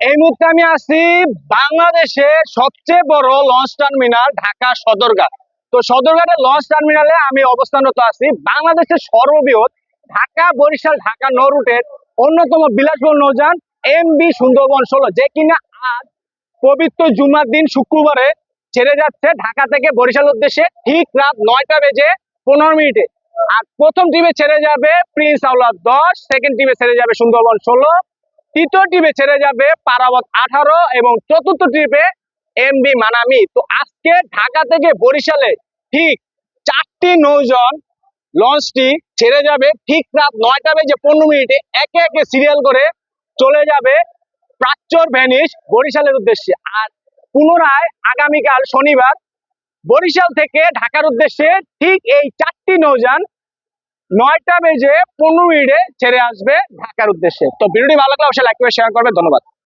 এই মুহূর্তে আমি আছি বাংলাদেশের সবচেয়ে বড় লঞ্চ টার্মিনাল ঢাকা সদরঘাট। তো সদরঘাটের লঞ্চ টার্মিনালে আমি অবস্থানরত আছি বাংলাদেশের সর্ববৃহৎ ঢাকা, বরিশাল, ঢাকা নৌ রুটের অন্যতম বিলাসবহুল নৌযান এম বি সুন্দরবন ষোলো, যে কিনা আজ পবিত্র জুমার দিন শুক্রবারে ছেড়ে যাচ্ছে ঢাকা থেকে বরিশাল উদ্দেশ্যে ঠিক রাত নয়টা বেজে পনেরো মিনিটে। আর প্রথম টিমে ছেড়ে যাবে প্রিন্স আউলাদ দশ সেকেন্ড টিমে ছেড়ে যাবে সুন্দরবন ষোলো তৃতীয় টিমে ছেড়ে যাবে পারাবত আঠারো এবং চতুর্থ টিপে এম বি মানামি। তো আজকে ঢাকা থেকে বরিশালে ঠিক চারটি নৌজন লঞ্চটি ছেড়ে যাবে। ঠিক রাত নয়টা বেজে পনেরো মিনিটে একে একে সিরিয়াল করে চলে যাবে প্রাচ্যর ভ্যানিশ বরিশালের উদ্দেশ্যে। আর পুনরায় আগামীকাল শনিবার বরিশাল থেকে ঢাকার উদ্দেশ্যে ঠিক এই চারটি নৌযান নয়টা বেজে পনেরো মিনিটে ছেড়ে আসবে ঢাকার উদ্দেশ্যে। তো ভিডিওটি ভালো লাগলে অবশ্যই লাইক করে শেয়ার করবে। ধন্যবাদ।